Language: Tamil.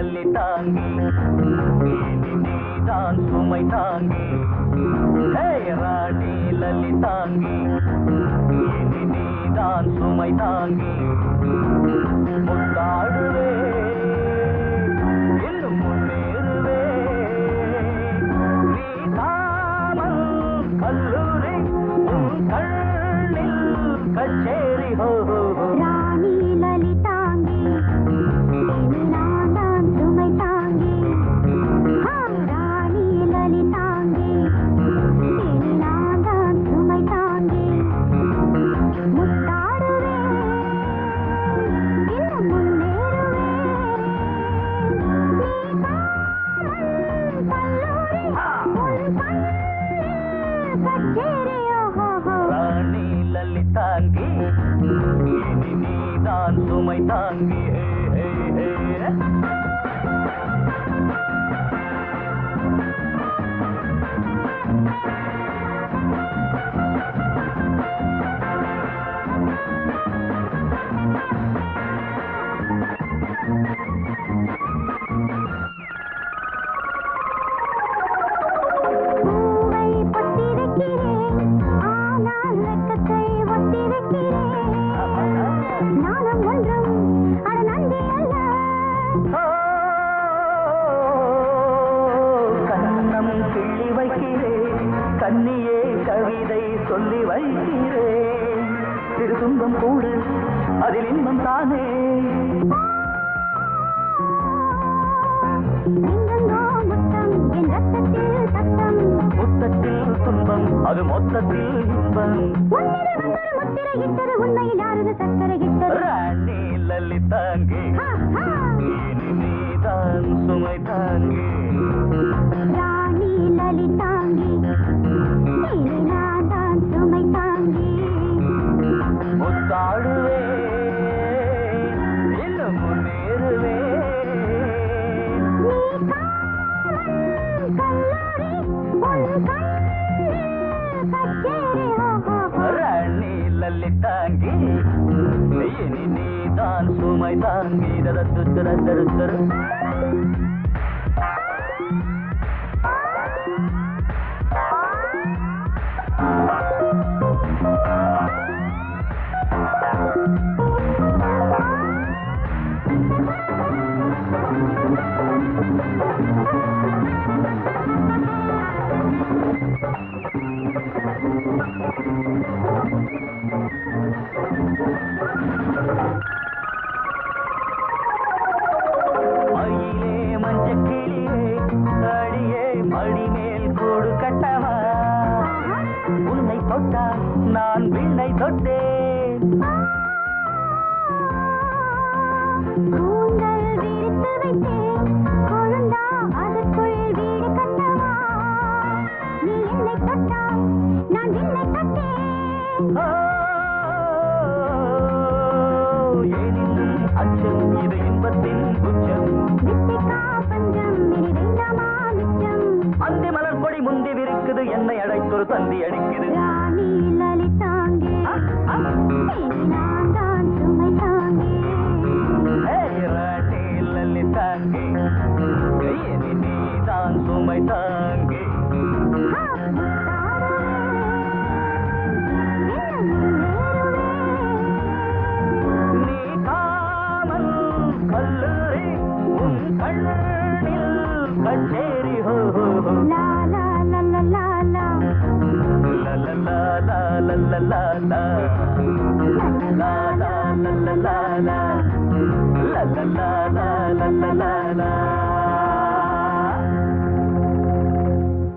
லல்லி தாங்கி நீதான் சுமை தாங்கி. ராணி லல்லி தாங்கி நீதான் சுமை தாங்கி. முத்தாடுவே இன்னும் முன்னேறுவே. நீ தாமல் கல்லூரி உன் கண்ணில் கச்சேரி ஹோ. ராணி தாங்கி இனி நீதான் சுமை தாங்கி. கண்ணியே கவிதை சொல்லி வைக்கிறேன். சிறு துன்பம் அதில் இன்பம் தானே. அது மொத்தத்தில் இன்பம். உண்மையில் யாரது சக்கரை ராணி லல்லி தாங்கி. ஹா, ஹா. இனி நீதான் சுமை தாங்கி. ராணி லலிதாங்கி இனி நான் சுமை தாங்கி. தாங்கி இனி நீதான் சுமை தாங்கி தரு தரு தரு தொட்டால் நான் விண்ணை தொட்டேன். கூந்தல் விரித்து வைத்தேன். கொழுந்தா அதற்குள் வீடு கட்டவா? நீ என்னை தொட்டா நான் விண்ணை தொட்டேன். ஓ, ஏனினும் அச்சம் இது இன்பத்தின் உச்சம். வித்திக்கா பஞ்சம் இனி வேண்டாமா மிச்சம்? அந்தி மலர் கொடி முந்தி விரிக்குது என்னை அழைத்தொரு தந்தி அடிக்குது. చేరి హో హో హో లా లా లా లా లా లా లా లా లా లా లా లా లా లా లా లా లా la la la la la la la